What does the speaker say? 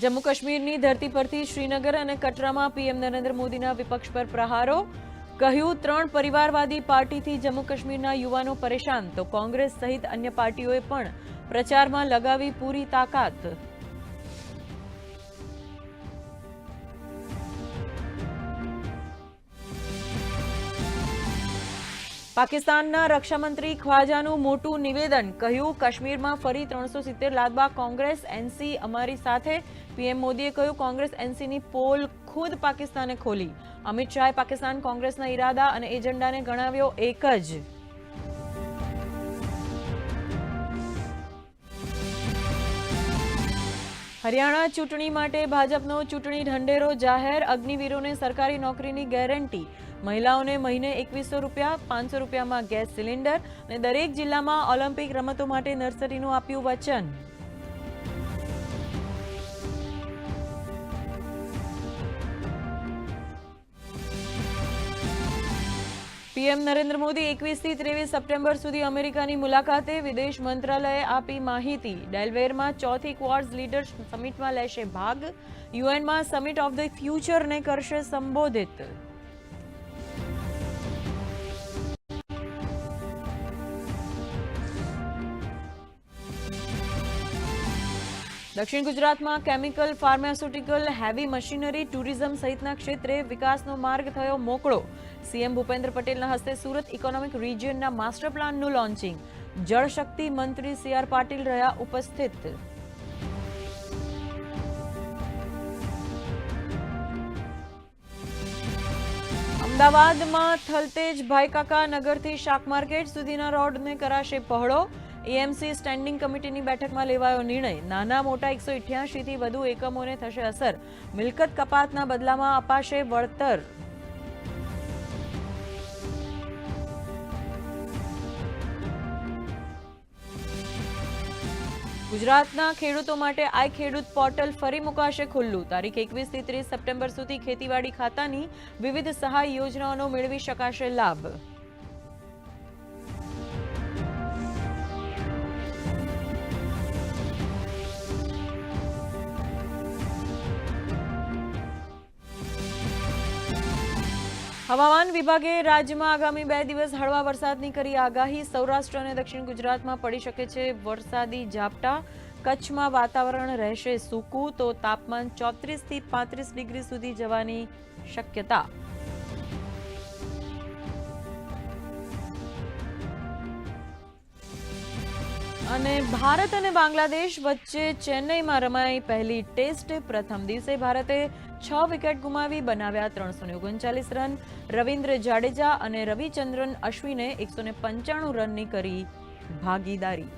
જમ્મુ કાશ્મીરની ધરતી પરથી શ્રીનગર અને કટરામાં પીએમ નરેન્દ્ર મોદીના વિપક્ષ પર પ્રહારો. કહ્યું, ત્રણ પરિવારવાદી પાર્ટીથી જમ્મુ કાશ્મીરના યુવાનો પરેશાન, તો કોંગ્રેસ સહિત અન્ય પાર્ટીઓએ પણ પ્રચારમાં લગાવી પૂરી તાકાત. પાકિસ્તાનના રક્ષામંત્રી ખ્વાજાનું મોટું નિવેદન, કહ્યું, કાશ્મીરમાં ફરી ત્રણસો સિત્તેર લાદવા કોંગ્રેસ એનસી અમારી સાથે. પીએમ મોદીએ કહ્યું, કોંગ્રેસ એનસીની પોલ ખુદ પાકિસ્તાને ખોલી. અમિત શાહે પાકિસ્તાન કોંગ્રેસના ઈરાદા અને એજન્ડાને ગણાવ્યો એક જ. હરિયાણા ચૂંટણી માટે ભાજપનો ચૂંટણી ઢંઢેરો જાહેર. અગ્નિવીરોને સરકારી નોકરીની ગેરંટી. મહિલાઓને મહિને એકવીસો રૂપિયા, પાંચસો રૂપિયામાં ગેસ સિલિન્ડર અને દરેક જિલ્લામાં ઓલિમ્પિક રમતો માટે નર્સરીનું આપ્યું વચન. પીએમ નરેન્દ્ર મોદી એકવીસથી ત્રેવીસ સપ્ટેમ્બર સુધી અમેરિકાની મુલાકાતે વિદેશ મંત્રાલયે આપી માહિતી. ડેલવેરમાં ચોથી ક્વાર્ડ લીડર્સ સમિટમાં લેશે ભાગ. યુએનમાં સમિટ ઓફ ધ ફ્યુચરને કરશે સંબોધિત. દક્ષિણ ગુજરાતમાં chemical, pharmaceutical, heavy machinery, tourism સહિતના ક્ષેત્રે વિકાસનો માર્ગ થયો મોકળો. સીએમ ભૂપેન્દ્ર પટેલના હસ્તે સુરત ઇકોનોમિક રિજિયનના માસ્ટર પ્લાનનું લોન્ચિંગ. જળશક્તિ મંત્રી સી આર પાટીલ રહ્યા ઉપસ્થિત. અમદાવાદમાં થલતેજ ભાઈકાકા નગરથી શાક માર્કેટ સુધીના રોડને કરાશે પહોળો. એએમસી સ્ટેન્ડિંગ કમિટીની બેઠકમાં લેવાયો નિર્ણય. નાના મોટા એકસો થી વધુ એકમોને થશે અસર. મિલકત કપાતના બદલામાં અપાશે વળતર. ગુજરાતના ખેડૂતો માટે આઈ ખેડૂત પોર્ટલ ફરી મુકાશે ખુલ્લું. તારીખ એકવીસથી ત્રીસ સપ્ટેમ્બર સુધી ખેતીવાડી ખાતાની વિવિધ સહાય યોજનાઓનો મેળવી શકાશે લાભ. હવામાન વિભાગે રાજ્યમાં આગામી બે દિવસ હળવા વરસાદની કરી આગાહી. સૌરાષ્ટ્ર અને દક્ષિણ ગુજરાતમાં પડી શકે છે વરસાદી ઝાપટા. કચ્છમાં વાતાવરણ રહેશે સૂકું, તો તાપમાન ચોત્રીસથી પાંત્રીસ ડિગ્રી સુધી જવાની શક્યતા. અને ભારત અને બાંગ્લાદેશ વચ્ચે ચેન્નઈમાં રમાઈ પહેલી ટેસ્ટ. પ્રથમ દિવસે ભારતે છ વિકેટ ગુમાવી, બનાવ્યા ત્રણસો ઓગણચાલીસ રન. રવિન્દ્ર જાડેજા અને રવિચંદ્રન અશ્વિને એકસો પંચાણું રનની કરી ભાગીદારી.